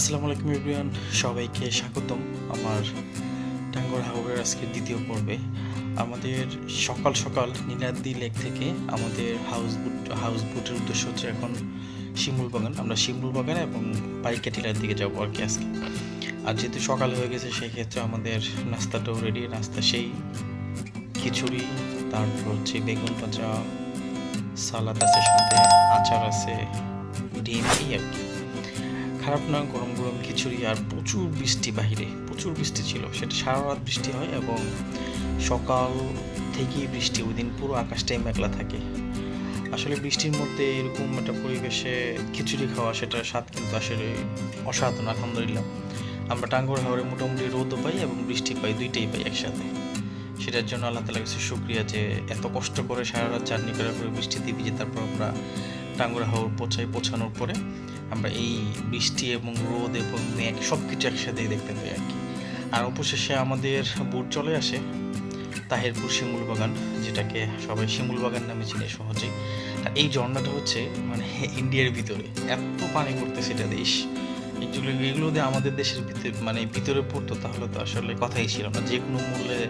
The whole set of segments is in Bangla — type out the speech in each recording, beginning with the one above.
আসসালামু আলাইকুম এভরিওয়ান সবাইকে স্বাগতম আমার টাঙ্গর হাওড়ের আজকে দ্বিতীয় পর্বে। আমাদের সকাল সকাল নীলাদ্রি লেক থেকে আমাদের হাউস বুট হাউস বুটের উদ্দেশ্য হচ্ছে এখন শিমুল বাগান। আমরা শিমুল বাগান এবং পাইকাটিলার দিকে যাব আর কি আজকে। আর যেহেতু সকাল হয়ে গেছে, সেক্ষেত্রে আমাদের নাস্তাটাও রেডি নাস্তা সেই খিচুড়ি, তারপর হচ্ছে বেগুন ভাজা, সালাদ আছে সাথে, আচার আছে, ডিম, এই আর কি। খারাপ না গরম গরম খিচুড়ি আর প্রচুর বৃষ্টি বাহিরে, প্রচুর বৃষ্টি ছিল। সেটা সারা রাত বৃষ্টি হয় এবং সকাল থেকেই বৃষ্টি ওই দিন পুরো আকাশটাই মেঘলা থাকে। আসলে বৃষ্টির মধ্যে এরকম একটা পরিবেশে খিচুড়ি খাওয়া সেটার স্বাদ কিন্তু আসলে অসাধারণ, আলহামদুলিল্লাহ। আমরা টাঙ্গর হাওড়ে মোটামুটি রোদও পাই এবং বৃষ্টি পাই, দুইটাই পাই একসাথে। সেটার জন্য আল্লাহ তালা কাছে শুক্রিয়া যে এত কষ্ট করে সারা রাত জার্নি করার পরে বৃষ্টিতে ভিজে তারপর আমরা টাঙ্গুরা হাওড় পৌঁছাই, পৌঁছানোর পরে। আমরা এই বৃষ্টি এবং রোদ এবং মেঘ সব কিছু একসাথেই দেখতে পাই আর কি। আর অবশেষে আমাদের বোট চলে আসে তাহেরপুর শিমুল বাগান, যেটাকে সবাই শিমুল বাগান নামে চিনে সহজেই। আর এই ঝর্ণাটা হচ্ছে মানে ইন্ডিয়ার ভিতরে। এত পানি পড়তেছে এটা দেশ। এগুলো এগুলো দিয়ে আমাদের দেশের ভিতরে মানে ভিতরে পড়তো তাহলে তো আসলে কথাই ছিল না। যে কোনো মূল্যে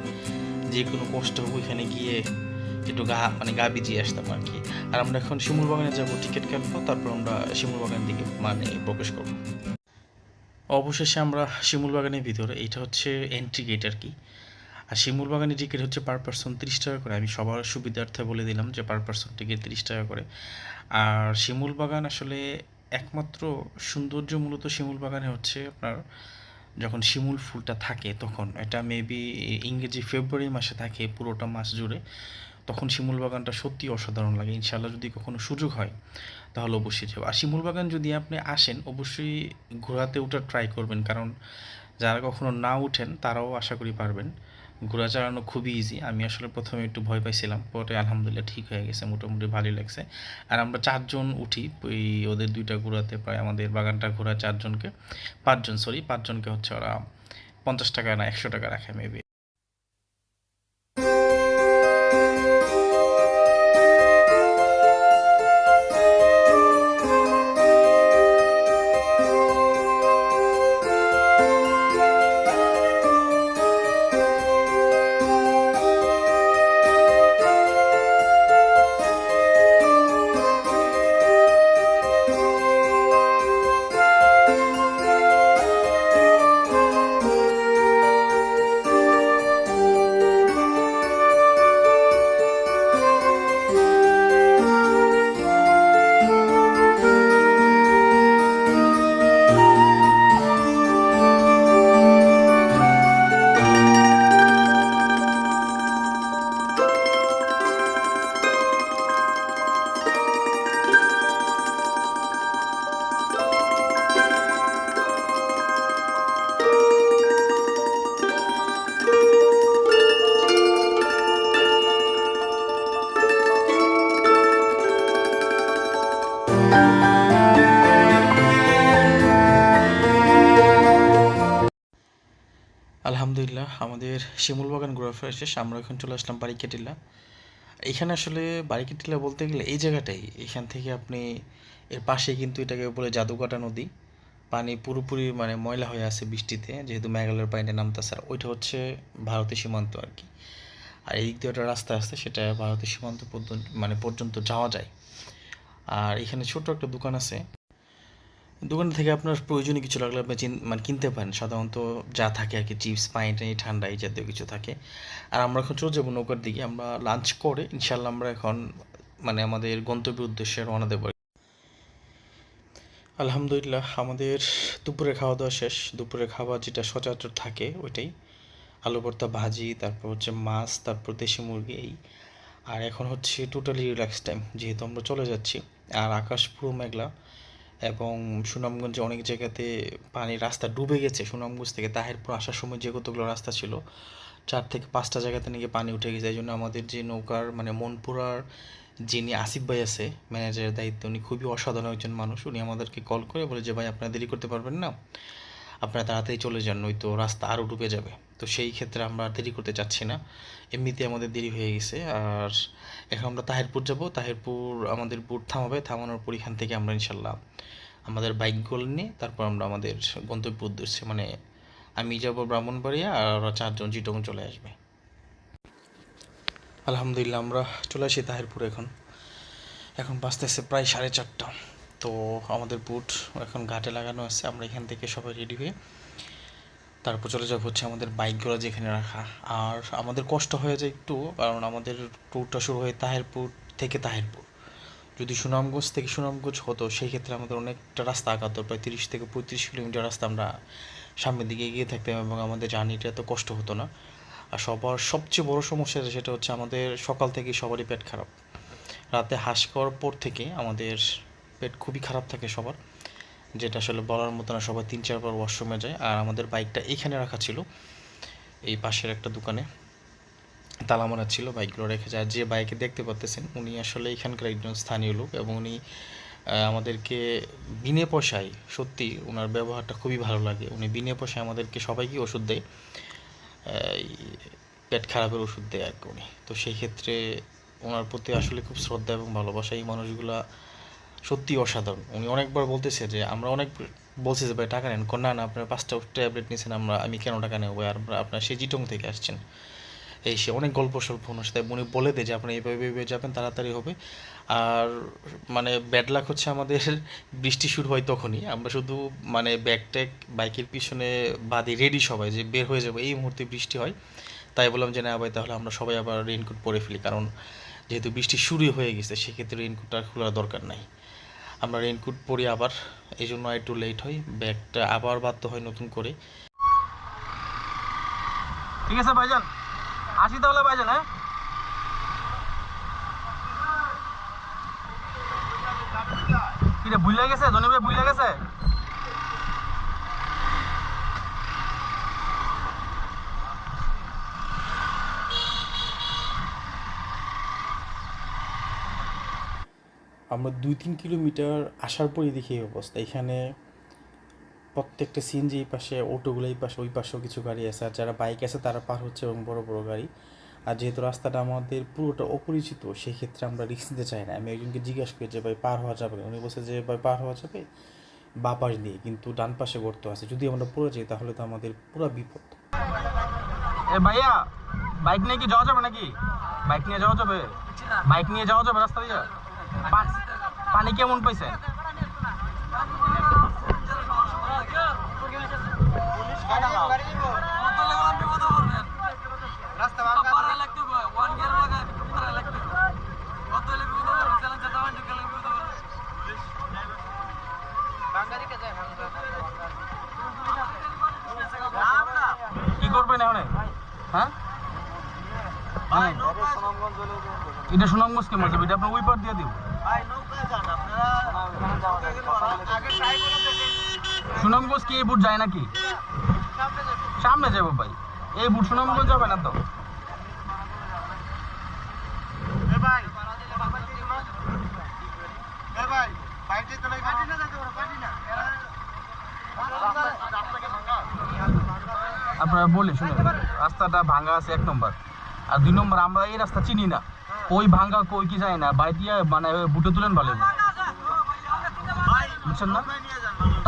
যে কোনো কষ্ট হোক ওইখানে গিয়ে একটু গা মানে গা ভিজিয়ে আসতাম আর কি আর আমরা এখন শিমুল বাগানে যাব, টিকিট কাটবো, তারপর আমরা শিমুল বাগানের দিকে মানে প্রবেশ করব। অবশেষে আমরা শিমুল বাগানের ভিতরে এটা হচ্ছে এন্ট্রি গেট আর কি আর শিমুল বাগানের টিকিট হচ্ছে পার পার্সন তিরিশ টাকা করে। আমি সবার সুবিধার্থে বলে দিলাম যে পার পার্সন টিকিট তিরিশ টাকা করে। আর শিমুল বাগান আসলে একমাত্র সৌন্দর্য মূলত শিমুল বাগানে হচ্ছে আপনার যখন শিমুল ফুলটা থাকে তখন। এটা মেবি ইংরেজি ফেব্রুয়ারি মাসে থাকে পুরোটা মাস জুড়ে। তখন শিমুল বাগানটা সত্যি অসাধারণ লাগে। ইনশাল্লাহ যদি কখনো সুযোগ হয়, তাহলে অবশ্যই যাব। আর শিমুল বাগান যদি আপনি আসেন, অবশ্যই ঘোরাতে ওঠা ট্রাই করবেন। কারণ যারা কখনো না উঠেন, তারাও আশা করি পারবেন। ঘোরা চালানো খুবই ইজি আমি আসলে প্রথমে একটু ভয় পাইছিলাম, পরে আলহামদুলিল্লাহ ঠিক হয়ে গেছে, মোটামুটি ভালোই লাগছে। আর আমরা চারজন উঠি, ওই ওদের দুইটা ঘোরাতে, প্রায় আমাদের বাগানটা ঘোরা চারজনকে। পাঁচজন সরি পাঁচজনকে হচ্ছে ওরা পঞ্চাশ টাকা না, একশো টাকা রাখে মেবি আলহামদুলিল্লাহ, আমাদের শিমুল বাগান ঘোরাফেরা শেষ, আমরা এখন চলে আসলাম বারিকেটিলা। এখানে আসলে বারিকেটিলা বলতে গেলে এই জায়গাটাই, এখান থেকে আপনি, এর পাশে কিন্তু এটাকে বলে জাদুকাটা নদী। পানি পুরোপুরি মানে ময়লা হয়ে আছে বৃষ্টিতে, যেহেতু মেঘালয়ের পানিতে নামতেছে আর ওইটা হচ্ছে ভারতের সীমান্ত আর কি। আর এই দিক দিয়ে একটা রাস্তা আছে, সেটা ভারতের সীমান্ত পর্যন্ত মানে পর্যন্ত যাওয়া যায়। আর এখানে ছোট একটা দোকান আছে। দোকান থেকে আপনার প্রয়োজনীয় কিছু লাগলে আপনি মানে কিনতে পারেন। সাধারণত যা থাকে আর কি, চিপস পানি টানি ঠান্ডা এই জাতীয় কিছু থাকে। আর আমরা এখন চলে যাব নৌকার দিকে। আমরা লাঞ্চ করে ইনশাল্লাহ আমরা এখন মানে আমাদের গন্তব্যের উদ্দেশ্যে রওনা দেবো আলহামদুলিল্লাহ, আমাদের দুপুরে খাওয়া দাওয়া শেষ। দুপুরে খাওয়া যেটা সচরাচর থাকে, ওইটাই। আলু ভর্তা, ভাজি, তারপর হচ্ছে মাছ, তারপর দেশি মুরগি, এই। আর এখন হচ্ছে টোটালি রিল্যাক্স টাইম যেহেতু আমরা চলে যাচ্ছি। আর আকাশ পুরো মেঘলা। এবং সুনামগঞ্জে অনেক জায়গাতে পানির রাস্তা ডুবে গেছে। সুনামগঞ্জ থেকে তাহেরপুর আসার সময় যে কতগুলো রাস্তা ছিল, চার থেকে পাঁচটা জায়গাতে নাকি পানি উঠে গেছে। এই জন্য আমাদের যে নৌকার মানে মনপুরার যিনি আসিফ ভাই আছে ম্যানেজারের দায়িত্ব, উনি খুবই অসাধারণ একজন মানুষ। উনি আমাদেরকে কল করে বলে যে, ভাই, আপনারা দেরি করতে পারবেন না? আপনারা তাড়াতাড়ি চলে যান, নয়তো রাস্তা আরও ডুবে যাবে। তো সেই ক্ষেত্রে আমরা দেরি করতে চাচ্ছি না। এমনিতে আমাদের দেরি হয়ে গেছে। আর এখন আমরা তাহেরপুর যাব। তাহেরপুর, আমাদের বুট থামাবে। থামানোর পর এখান থেকে আমরা ইনশাল্লাহ আমাদের বাইকগুলো নিয়ে তারপর আমরা আমাদের গন্তব্য উদ্দেশ্যে মানে আমি যাব ব্রাহ্মণবাড়িয়া আর ওরা চারজন জিটং চলে আসবে। আলহামদুলিল্লাহ আমরা চলে আসি তাহিরপুর এখন। এখন বাজতেছে প্রায় সাড়ে চারটা। তো আমাদের বুট এখন ঘাটে লাগানো আছে, আমরা এখান থেকে সবাই রেডি হয়ে তারপর চলে যাব হচ্ছে আমাদের বাইকগুলো যেখানে রাখা। আর আমাদের কষ্ট হয়ে যায় একটু, কারণ আমাদের ট্যুরটা শুরু হয় তাহেরপুর থেকে তাহেরপুর। যদি সুনামগঞ্জ থেকে সুনামগঞ্জ হতো সেই ক্ষেত্রে আমাদের অনেকটা রাস্তা আঁকাতো প্রায় তিরিশ থেকে পঁয়ত্রিশ কিলোমিটার রাস্তা আমরা সামনের দিকে এগিয়ে থাকতাম এবং আমাদের জার্নিটা এত কষ্ট হতো না। আর সবার সবচেয়ে বড় সমস্যা সেটা হচ্ছে আমাদের সকাল থেকে সবারই পেট খারাপ। রাতে হাঁস খাওয়ার পর থেকে আমাদের পেট খুবই খারাপ থাকে সবার, যেটা আসলে বলার মতো না, সবাই তিন চারবার ওয়াশরুমে যায়। আর আমাদের বাইকটা এইখানে রাখা ছিল, এই পাশের একটা দোকানে। তালা মারা ছিল, বাইকগুলো রেখে যায়। যে বাইকে দেখতে পাচ্তেছেন উনি আসলে এখানকার একজন স্থানীয় লোক এবং উনি আমাদেরকে বিনে পয়সায়, সত্যি ওনার ব্যবহারটা খুবই ভালো লাগে। উনি বিনে পয়সায় আমাদেরকে সবাইকে ওষুধ দেয়। পেট খারাপের ওষুধ দেয় আর কি উনি। তো সেই ক্ষেত্রে ওনার প্রতি আসলে খুব শ্রদ্ধা এবং ভালোবাসা। এই মানুষগুলা সত্যি অসাধারণ। উনি অনেকবার বলতেছে যে, আমরা অনেক বলছি যে, ভাই, টাকা নেন। না না, আপনার পাঁচটা ট্যাবলেট নিয়েছেন আমরা, আমি কেন টাকা নেব আর আপনার সেই জিটং থেকে আসছেন। এই সে অনেক গল্প স্বল্প ওনার সাথে। উনি বলে দেয় যে আপনি এইভাবে এইভাবে যাবেন, তাড়াতাড়ি হবে। আর মানে ব্যাড লাক হচ্ছে আমাদের বৃষ্টি শুরু হয় তখনই। আমরা শুধু মানে ব্যাগ ট্যাগ বাইকের পিছনে বাদি রেডি সবাই যে, বের হয়ে যাব। এই মুহূর্তে বৃষ্টি হয়। তাই বললাম যে, না ভাই, তাহলে আমরা সবাই আবার রেইনকোট পরে ফেলি। কারণ যেহেতু বৃষ্টি শুরুই হয়ে গেছে, সেক্ষেত্রে রেইনকোটটা খোলার দরকার নাই। আমরা রেইনকোট পরি আবার এই জন্য একটু লেট হয়, ব্যাগটা আবার বাধ্য হয় নতুন করে। ঠিক আছে ভাইজান, আসি তাহলে ভাইজান হ্যাঁ? কিরে, ভুলে গেছে? জনি ভাই ভুলে গেছে? আমরা দুই তিন কিলোমিটার আসার পরই দেখি এই অবস্থা। এখানে প্রত্যেকটা সিএনজি এই পাশে, অটোগুলো এই পাশে, ওই পাশেও কিছু গাড়ি আছে। আর যারা বাইক আছে, তারা পার হচ্ছে এবং বড় বড় গাড়ি। আর যেহেতু রাস্তাটা আমাদের পুরোটা অপরিচিত সেই ক্ষেত্রে আমরা রিক্স নিতে চাই না। আমি একজনকে জিজ্ঞাসা করি যে, ভাই, পার হওয়া যাবে উনি বলছে যে, ভাই, পার হওয়া যাবে? বা পাশ দিয়ে। কিন্তু ডান পাশে গর্ত আছে। যদি আমরা পড়ে যাই, তাহলে তো আমাদের পুরো বিপদ। ভাইয়া বাইক নিয়ে কি যাওয়া যাবে নাকি? বাইক নিয়ে যাওয়া যাবে? বাইক নিয়ে যাওয়া যাবে রাস্তা দিয়ে? পানি কেমন পাইছে? কি করবেন এখন? হ্যাঁ। এটা সুনামগঞ্জ কে মারছে? এটা আপনার ওই পার দিয়ে দিব। সুনামগঞ্জ কি এই বুট যায় নাকি? সামনে যাব ভাই। এই বুট সুনামগঞ্জ যাবে না তো? আপনারা বলি শুনুন রাস্তাটা ভাঙা আছে এক নম্বর। আর দুই নম্বর আমরা এই রাস্তা চিনি না। কই ভাঙ্গা, কই কি যায় না, বাই দিয়ে মানে বুটে তুলেন ভালো। বুঝছেন না?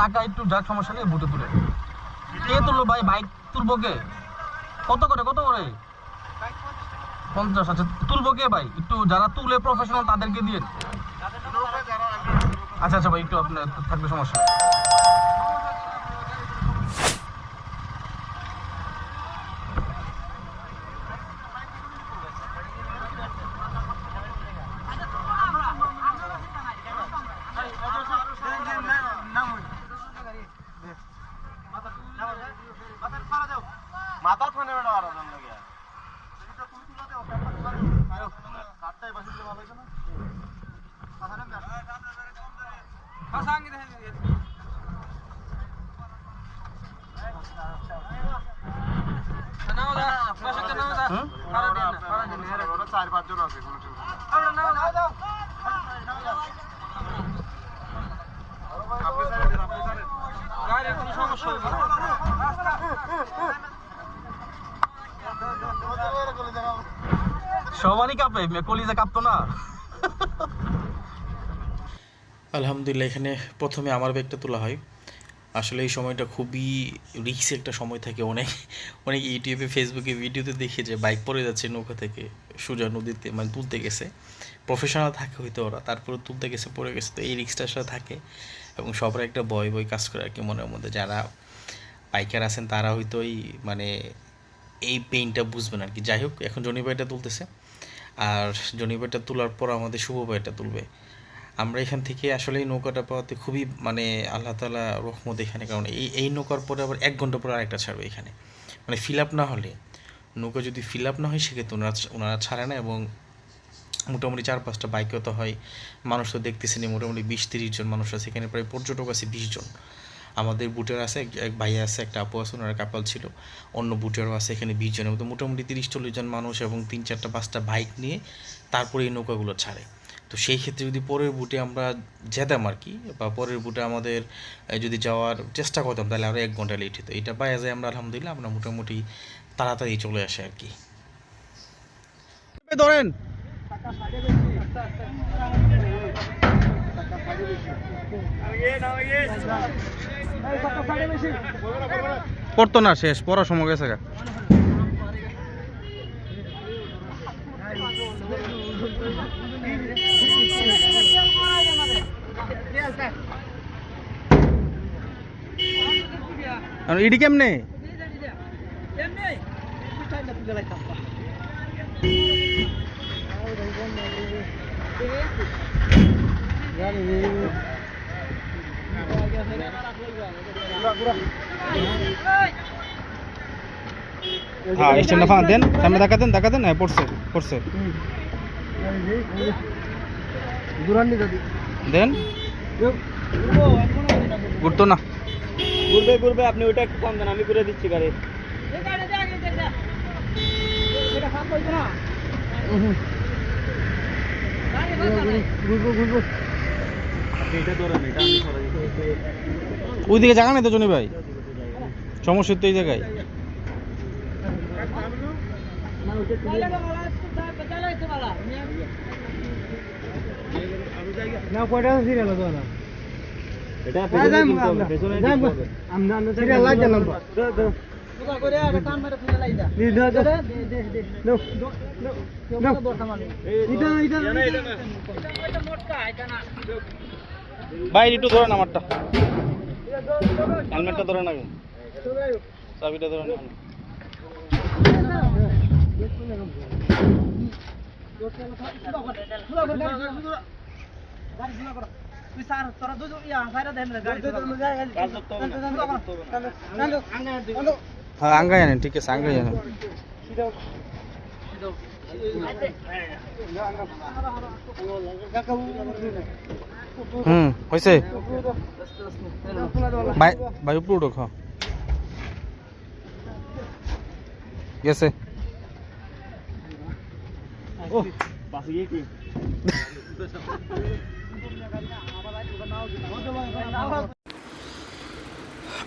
টাকা একটু যাক, সমস্যা নেই, বুটে তুলে কে তুললো ভাই? বাইক তুলবো কে? কত করে কত করে? পঞ্চাশ আচ্ছা তুলবো কে ভাই? একটু যারা তুলে প্রফেশনাল তাদেরকে দিয়ে আচ্ছা আচ্ছা ভাই, একটু আপনার থাকবে সমস্যা নেই। মাথা থানে বেড়া আর জান লাগিয়া হুম? চার পাঁচজন আছে কোনো সবারই কাঁপে কলিজা কাঁপতো না। আলহামদুলিল্লাহ, এখানে প্রথমে আমার ব্যাগটা তোলা হয়। আসলে এই সময়টা খুবই রিক্স একটা সময় থাকে। অনেক অনেক ইউটিউবে ফেসবুকে ভিডিওতে দেখি যে বাইক পড়ে যাচ্ছে নৌকা থেকে, সোজা নদীতে মানে তুলতে গেছে। প্রফেশনাল থাকে হয়তো ওরা তারপরে তুলতে গেছে, পড়ে গেছে। তো এই রিক্সটার সাথে থাকে এবং সবার একটা ভয় ভয় কাজ করে আর কি মনের মধ্যে। যারা বাইকার আছেন, তারা হয়তো এই মানে এই পেইনটা বুঝবেন আর কি যাই হোক, এখন জনি ভাইটা তুলতেছে। আর জনি ভাইটা তোলার পর আমাদের শুভ ভাইটা তুলবে। আমরা এখান থেকে আসলে এই নৌকাটা পাওয়াতে খুবই মানে আল্লাহ তালা রহমত এখানে, কারণ এই এই নৌকার পরে আবার এক ঘণ্টা পরে আরেকটা ছাড়বে এখানে। মানে ফিল আপ না হলে, নৌকা যদি ফিল আপ না হয়, সেক্ষেত্রে ওনারা ওনারা ছাড়ে না এবং মোটামুটি চার পাঁচটা বাইকও তো হয়। মানুষ তো দেখতেছেনি মোটামুটি বিশ তিরিশ জন মানুষ আছে। এখানে প্রায় পর্যটক আছে বিশ জন। আমাদের বুটের আছে, এক- এক ভাই আছে, একটা আপু আছে, ওনারা কাপাল ছিল। অন্য বুটেরও আছে, এখানে বিশ জনের মতো। মোটামুটি তিরিশ চল্লিশ জন মানুষ এবং তিন চারটা পাঁচটা বাইক নিয়ে তারপরে এই নৌকাগুলো ছাড়ে। তো সেই ক্ষেত্রে যদি পরের বুটে আমরা যেতাম আর কি, বা পরের বুটে আমাদের যদি যাওয়ার চেষ্টা করতাম, তাহলে আরও এক ঘণ্টা লেট হতো। এটা পাওয়া যায় আমরা, আলহামদুলিল্লাহ, আমরা মোটামুটি তাড়াতাড়ি চলে আসে আর কি। ধরেন। পড়তো না, শেষ, পড়ার সময় গেছে গা আর ইডি কেমনে? হ্যাঁ স্ট্যান্ড ফাঁক দেন। সামনে দেখা দেন দেখা দেন। হ্যাঁ পড়ছে পড়ছে। দেন। ঘুরতো না। ঘুরবে ঘুরবে আপনি ওইটা একটু কম দেন আমি করে দিচ্ছি গাড়ি। ওইদিকে জায়গা নেই তো জনি ভাই? সমস্যা তো এই জায়গায়। না কয়টা সিরিয়াল তো না এটা পেছনে তুলতে হবে, পেছনে জানাম ভাই একটু ধরেন আমারটা। হেলমেটটা ধরে না চাবিটা হ্যাঁ আঙ্গাই জানেন ঠিক আছে আঙ্গাই জানেন হুম হয়েছে ভাই উপরে উঠো গেছে। ও বাসে গিয়ে কি?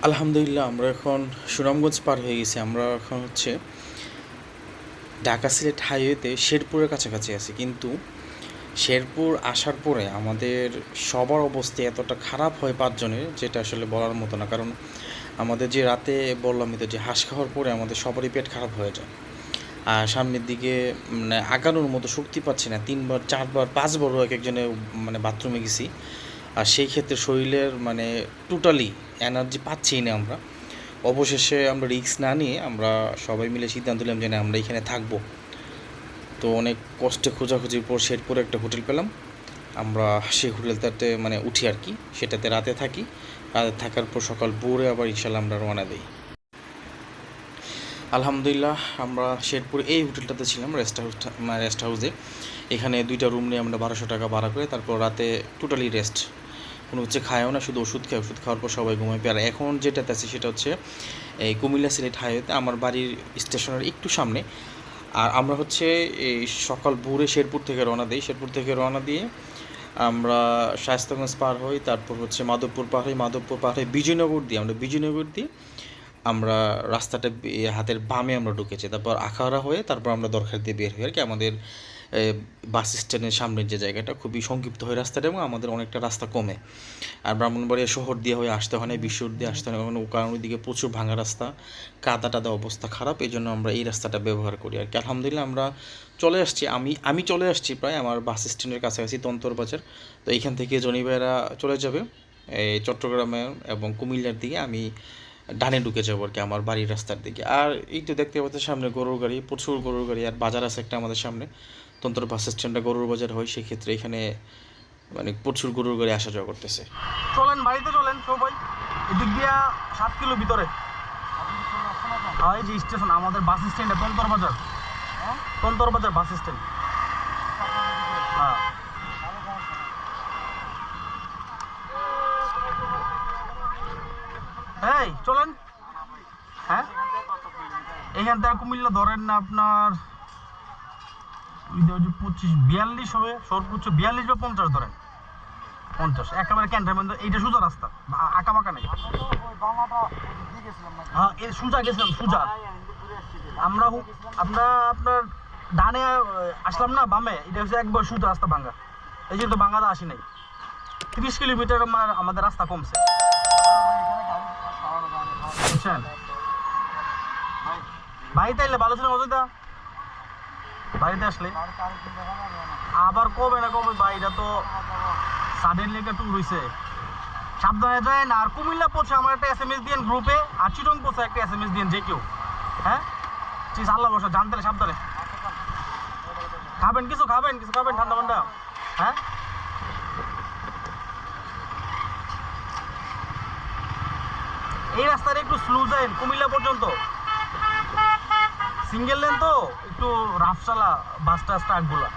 আলহামদুলিল্লাহ, আমরা এখন সুনামগঞ্জ পার হয়ে গেছি। আমরা এখন হচ্ছে ঢাকা সিলেট হাইওয়েতে শেরপুরের কাছাকাছি আছি। কিন্তু শেরপুর আসার পরে আমাদের সবার অবস্থা এতটা খারাপ হয় পাঁচজনের, যেটা আসলে বলার মতো না। কারণ আমাদের যে রাতে বললাম তো যে হাঁস খাওয়ার পরে আমাদের সবারই পেট খারাপ হয়ে যায়। সামনের দিকে মানে আগানোর মতো শক্তি পাচ্ছি না। তিনবার, চারবার পাঁচবারও এক একজনে মানে বাথরুমে গেছি। আর সেই ক্ষেত্রে শরীরের মানে টোটালি এনার্জি পাচ্ছি না আমরা। অবশেষে আমরা রিস্ক না নিয়ে আমরা সবাই মিলে সিদ্ধান্ত নিলাম যে না, আমরা এখানে থাকব। তো অনেক কষ্টে খোঁজাখুঁজির পর শেরপুরে একটা হোটেল পেলাম। আমরা সেই হোটেলটাতে মানে উঠি আর কি। সেটাতে রাতে থাকি। রাতে থাকার পর সকাল ভোরে আবার ইনশাল্লাহ আমরা রওনা দিই। আলহামদুলিল্লাহ, আমরা শেরপুর এই হোটেলটাতে ছিলাম রেস্ট হাউস রেস্ট হাউসে এখানে দুইটা রুম নিয়ে আমরা বারোশো টাকা ভাড়া করে, তারপর রাতে টোটালি রেস্ট কোনো হচ্ছে খায়ও না, শুধু ওষুধ খায়, ওষুধ খাওয়ার পর সবাই ঘুমায়। আর এখন যেটাতে আছে সেটা হচ্ছে এই কুমিল্লা সিলেট হাইওয়েতে আমার বাড়ির স্টেশনের একটু সামনে। আর আমরা হচ্ছে এই সকাল ভোরে শেরপুর থেকে রওনা দিই। শেরপুর থেকে রওনা দিয়ে আমরা শায়স্তাগঞ্জ পার হই, তারপর হচ্ছে মাধবপুর পার হই। মাধবপুর পার হয়ে বিজয়নগর দিয়ে। আমরা বিজয়নগর দিয়ে আমরা রাস্তাটা হাতের বামে আমরা ঢুকেছি। তারপর আখাউড়া হয়ে তারপর আমরা দরকার দিয়ে বের হই। আর কি আমাদের বাস স্ট্যান্ডের সামনের যে জায়গাটা খুবই সংক্ষিপ্ত হয় রাস্তাটা এবং আমাদের অনেকটা রাস্তা কমে। আর ব্রাহ্মণবাড়িয়া শহর দিয়ে হয়ে আসতে হয় না বিশ্বর দিয়ে আসতে হয় না। কারণ- ওইদিকে প্রচুর ভাঙা রাস্তা, কাদা টাদা অবস্থা খারাপ, এই জন্য আমরা এই রাস্তাটা ব্যবহার করি। আর কি আলহামদুলিল্লাহ আমরা চলে আসছি। আমি আমি চলে আসছি প্রায় আমার বাস স্ট্যান্ডের কাছাকাছি তন্তর বাজার তো এইখান থেকে জনি ভাইয়েরা চলে যাবে, এই চট্টগ্রামে এবং কুমিল্লার দিকে। আমি ডানে ঢুকে যাব আর কি আমার বাড়ির রাস্তার দিকে। আর এই তো দেখতে পাচ্ছি সামনে গরুর গাড়ি প্রচুর গরুর গাড়ি আর বাজার আছে একটা আমাদের সামনে। তন্তর বাস স্ট্যান্ডটা গরুর বাজার হয় সেক্ষেত্রে এখানে মানে প্রচুর গরুর গাড়ি আসা যাওয়া করতেছে। চলেন বাড়িতে চলেন সবাই। এদিক দিয়া সাত কিলো ভিতরে। হ্যাঁ, যে স্টেশন আমাদের বাস স্ট্যান্ডে তন্তর বাজার। তন্তর বাজার বাস স্ট্যান্ড। হ্যাঁ। এই, চলেন। হ্যাঁ? এইখান থেকে কুমিল্লা ধরেন না আপনার পঁচিশ, বিয়াল্লিশ হবে, সর্বোচ্চ বিয়াল্লিশ বা পঞ্চাশ ধরেন। পঞ্চাশ, একেবারে ক্যান্টনমেন্ট এইটা সোজা রাস্তা আঁকা বাঁকা নেই। হ্যাঁ সোজা গেছিলাম, সোজা। আমরা আমরা আপনার ডানে আসলাম না, বামে, এটা হচ্ছে একবার সোজা রাস্তা ভাঙ্গা এই জন্য বাঙ্গাতে আসি নাই। তিরিশ কিলোমিটার আমাদের রাস্তা কমছে। বুঝছেন বাড়িতে এলে ভালো ছিল অযোধ্যা বাড়িতে আসলে? আবার কবে না কবে বা এটা তো সাডেনলি একটা ট্যুর হইছে। সাবধানে যায় না আর কুমিল্লা পৌঁছে আমার একটা এস এম এস দিয়েন গ্রুপে আর চিটং পৌঁছে একটা এস এম এস দিয়েন যে কেউ। হ্যাঁ? চিজ আল্লাহ বসে জানতে সাবধানে। খাবেন, কিছু খাবেন কিছু খাবেন ঠান্ডা ঠান্ডা হ্যাঁ? এই রাস্তাটা একটু স্লো যায় কুমিল্লা পর্যন্ত। সিঙ্গেল লেন তো একটু রাফ চালা বাসটা স্টার্টগুলো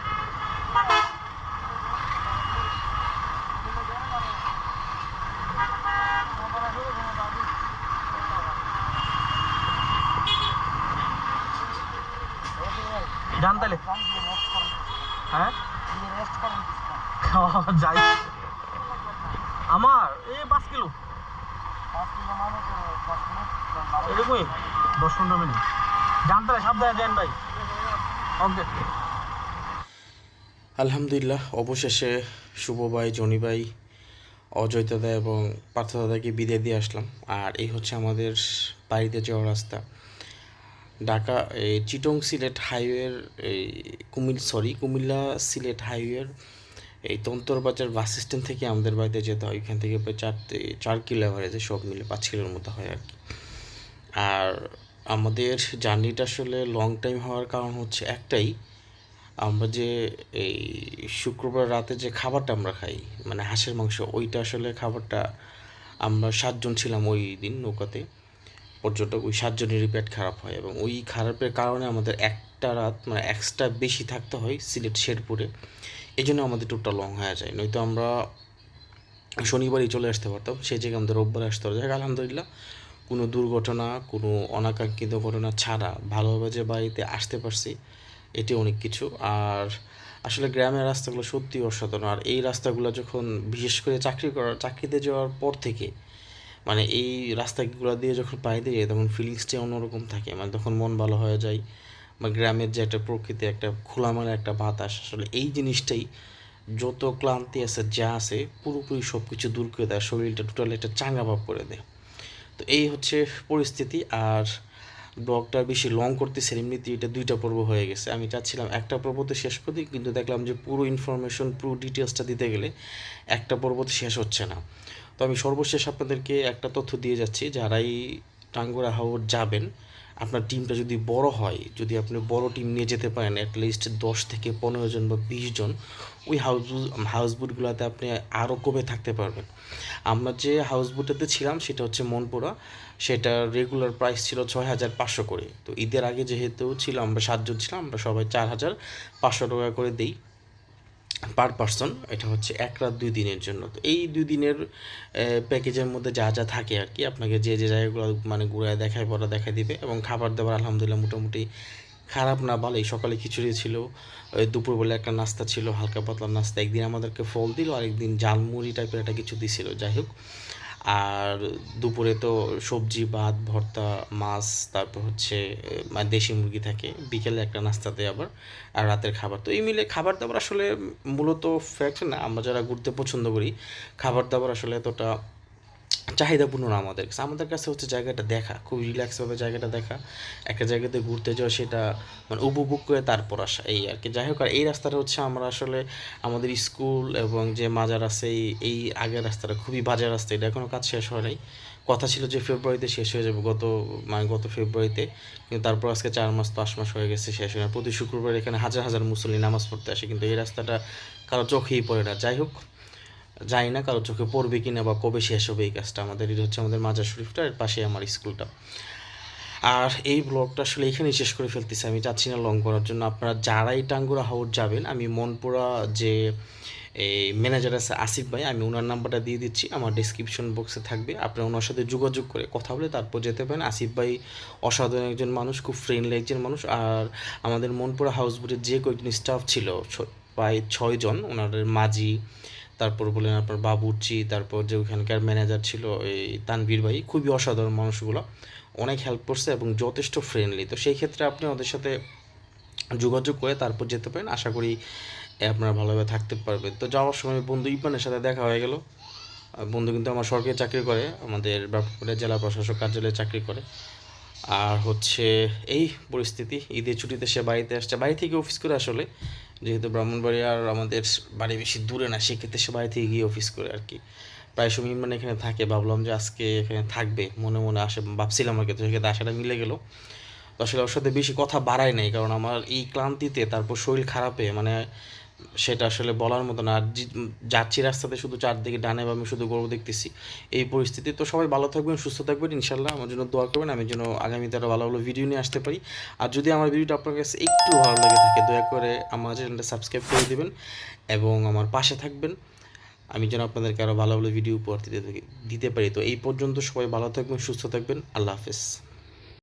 যান তাহলে। হ্যাঁ? যাই। আমার এই পাঁচ কিলো। আলহামদুলিল্লাহ, অবশেষে শুভ ভাই, জনি ভাই, অজয় দাদা এবং পার্থ দাদাকে বিদায় দিয়ে আসলাম। আর এই হচ্ছে আমাদের বাড়িতে যাওয়ার রাস্তা। ঢাকা, এই চিটং সিলেট হাইওয়ের, এই কুমিল সরি কুমিল্লা সিলেট হাইওয়ের এই তন্তরবাজার বাস স্ট্যান্ড থেকে আমাদের বাড়িতে যেতে হয়, এখান থেকে প্রায় চার চার কিলো অ্যাভারেজে সব মিলে পাঁচ কিলোর মতো হয় আর কি। আর আমাদের জার্নিটা আসলে লং টাইম হওয়ার কারণ হচ্ছে একটাই, আমরা যে এই শুক্রবার রাতে যে খাবারটা আমরা খাই মানে হাঁসের মাংস, ওইটা আসলে খাবারটা আমরা সাতজন ছিলাম ওই দিন নৌকাতে। পর্যটক ওই সাতজনেরই পেট খারাপ হয় এবং ওই খারাপের কারণে আমাদের একটা রাত মানে এক্সট্রা বেশি থাকতে হয় সিলেট শেরপুরে। এই জন্য আমাদের টুরটা লং হয়ে যায়। নয়তো আমরা শনিবারই চলে আসতে পারতাম সেই জায়গায় আমাদের রোববার আসতে পারতাম। যাক, আলহামদুলিল্লাহ, কোনো দুর্ঘটনা, কোনো অনাকাঙ্ক্ষিত ঘটনা ছাড়া ভালোভাবে যে বাড়িতে আসতে পারছি, এটি অনেক কিছু। আর আসলে গ্রামের রাস্তাগুলো সত্যি অসাধারণ। আর এই রাস্তাগুলো যখন বিশেষ করে চাকরি করার চাকরিতে যাওয়ার পর থেকে মানে এই রাস্তাগুলো দিয়ে যখন পায়ে দিয়ে তখন ফিলিংসটাই অন্যরকম থাকে। মানে তখন মন ভালো হয়ে যায় বা গ্রামের যে একটা প্রকৃতি, একটা খোলামেলা একটা বাতাস, আসলে এই জিনিসটাই যত ক্লান্তি আছে, যা আছে, পুরোপুরি সব কিছু দূর করে দেয়, শরীরটা টোটালি একটা চাঙ্গা ভাব করে দেয়। তো এই হচ্ছে পরিস্থিতি, আর ব্লগটা বেশি লং করতেছে এমনিতে এটা দুইটা পর্ব হয়ে গেছে। আমি চাচ্ছিলাম একটা পর্বতে শেষ করে, কিন্তু দেখলাম যে পুরো ইনফরমেশন পুরো ডিটেলসটা দিতে গেলে একটা পর্বতে শেষ হচ্ছে না। তো আমি সর্বশেষ আপনাদেরকে একটা তথ্য দিয়ে যাচ্ছি, যারাই টাঙ্গুরা হাওর যাবেন আপনার টিমটা যদি বড় হয়, যদি আপনি বড় টিম নিয়ে যেতে পারেন অ্যাটলিস্ট দশ থেকে পনেরো জন বা বিশ জন, ওই হাউস হাউস বোটগুলোতে আপনি আরও কমে থাকতে পারবেন। আমরা যে হাউস বোটেতে ছিলাম, সেটা হচ্ছে মনপুরা। সেটা রেগুলার প্রাইস ছিল ছয় হাজার পাঁচশো করে। তো ঈদের আগে যেহেতু ছিল আমরা সাতজন ছিলাম, আমরা সবাই চার হাজার পাঁচশো টাকা করে দিই। পার পার্সন এটা হচ্ছে এক রাত দুই দিনের জন্য। তো এই দুই দিনের প্যাকেজের মধ্যে যা যা থাকে আর কি, আপনাকে যে যে জায়গাগুলো মানে ঘুরায় দেখায়, পড়া দেখায় দিবে এবং খাবার দাবার আলহামদুলিল্লাহ মোটামুটি খারাপ না, ভালোই। সকালে খিচুড়ি ছিল দুপুরবেলা একটা নাস্তা ছিল, হালকা পাতলা নাস্তা। একদিন আমাদেরকে ফল দিল, আরেকদিন জালমুড়ি টাইপের একটা কিছু দিছিল। যাই হোক আর দুপুরে তো সবজি, ভাত, ভর্তা, মাছ, তারপর হচ্ছে মানে দেশি মুরগি থাকে। বিকেলে একটা নাস্তা দেয় আবার, আর রাতের খাবার। তো এই মিলে খাবার দাবার আসলে মূলত ফ্যাক্ট না, আমরা যারা ঘুরতে পছন্দ করি, খাবার দাবার আসলে এতটা চাহিদাপূর্ণ না আমাদের কাছে। আমাদের কাছে হচ্ছে জায়গাটা দেখা খুব রিল্যাক্সভাবে জায়গাটা দেখা। একটা জায়গাতে ঘুরতে যাওয়া, সেটা মানে উপভোগ করে তারপর আসা, এই আর কি। যাই হোক, আর এই রাস্তাটা হচ্ছে আমরা আসলে আমাদের স্কুল এবং যে মাজার আছে, এই এই আগের রাস্তাটা খুবই বাজে রাস্তা। এটা এখনও কাজ শেষ হয় নাই। কথা ছিল যে ফেব্রুয়ারিতে শেষ হয়ে যাবে, গত মানে গত ফেব্রুয়ারিতে। কিন্তু তারপর আজকে চার মাস পাঁচ মাস হয়ে গেছে, শেষ হয় প্রতি শুক্রবার এখানে হাজার হাজার মুসল্লি নামাজ পড়তে আসে, কিন্তু এই রাস্তাটা কারও চোখেই পড়ে না। যাই হোক জানি না কারও চোখে পড়বে কিনা বা কবে শেষ হবে এই কাজটা। আমাদের এটা হচ্ছে আমাদের মাজার শরীফটা এর পাশে আমার স্কুলটা। আর এই ব্লগটা আসলে এখানেই শেষ করে ফেলতেছি। আমি চাচ্ছি না লং করার জন্য। আপনারা যারাই টাঙ্গুরা হাওড় যাবেন, আমি মনপুরা যে এই ম্যানেজার আছে আসিফ ভাই, আমি ওনার নাম্বারটা দিয়ে দিচ্ছি। আমার ডিসক্রিপশন বক্সে থাকবে। আপনারা ওনার সাথে যোগাযোগ করে কথা বলে তারপর যেতে পারেন। আসিফ ভাই অসাধারণ একজন মানুষ, খুব ফ্রেন্ডলি একজন মানুষ। আর আমাদের মনপুরা হাউস বোটের যে কয়েকজন স্টাফ ছিল প্রায় ছয়জন, ওনাদের মাঝি তারপর বলেন আপনার বাবুর্চি, তারপর যে ওখানকার ম্যানেজার ছিল এই তানভীর ভাই, খুবই অসাধারণ মানুষগুলো। অনেক হেল্প করছে এবং যথেষ্ট ফ্রেন্ডলি তো সেই ক্ষেত্রে আপনি ওদের সাথে যোগাযোগ করে তারপর যেতে পারেন। আশা করি আপনারা ভালোভাবে থাকতে পারবেন। তো যাওয়ার সময় বন্ধু ইপানের সাথে দেখা হয়ে গেল। বন্ধু কিন্তু আমার সরকারি চাকরি করে, আমাদের ব্যাপারে জেলা প্রশাসক কার্যালয়ে চাকরি করে। আর হচ্ছে এই পরিস্থিতি, ঈদের ছুটিতে সে বাড়িতে আসছে। বাড়ি থেকে অফিস করে আসলে যেহেতু ব্রাহ্মণবাড়ি আর আমাদের বাড়ি বেশি দূরে না, সেক্ষেত্রে সে বাড়ি থেকে গিয়ে অফিস করে আর কি। প্রায় সময় মানে এখানে থাকে, ভাবলাম যে আজকে এখানে থাকবে, মনে মনে আসে, ভাবছিলাম আর কি, তো সেক্ষেত্রে আশাটা মিলে গেলো। তো আসলে ওর সাথে বেশি কথা বাড়ায় নাই, কারণ আমার এই ক্লান্তিতে, তারপর শরীর খারাপে মানে সেটা আসলে বলার মতো না। আর যাচ্ছি রাস্তাতে শুধু চারদিকে ডানে বামে শুধু গর্ব দেখতেছি। এই পরিস্থিতি তো সবাই ভালো থাকবেন, সুস্থ থাকবেন ইনশাল্লাহ আমার জন্য দোয়া করবেন, আমি যেন আগামীতে আরও ভালো ভালো ভিডিও নিয়ে আসতে পারি। আর যদি আমার ভিডিওটা আপনার কাছে একটু ভালো লেগে থাকে, দয়া করে আমার চ্যানেলটা সাবস্ক্রাইব করে দেবেন এবং আমার পাশে থাকবেন। আমি যেন আপনাদেরকে আরও ভালো ভালো ভিডিও উপহার দিতে দিতে পারি। তো এই পর্যন্ত সবাই ভালো থাকবেন, সুস্থ থাকবেন। আল্লাহ হাফেজ।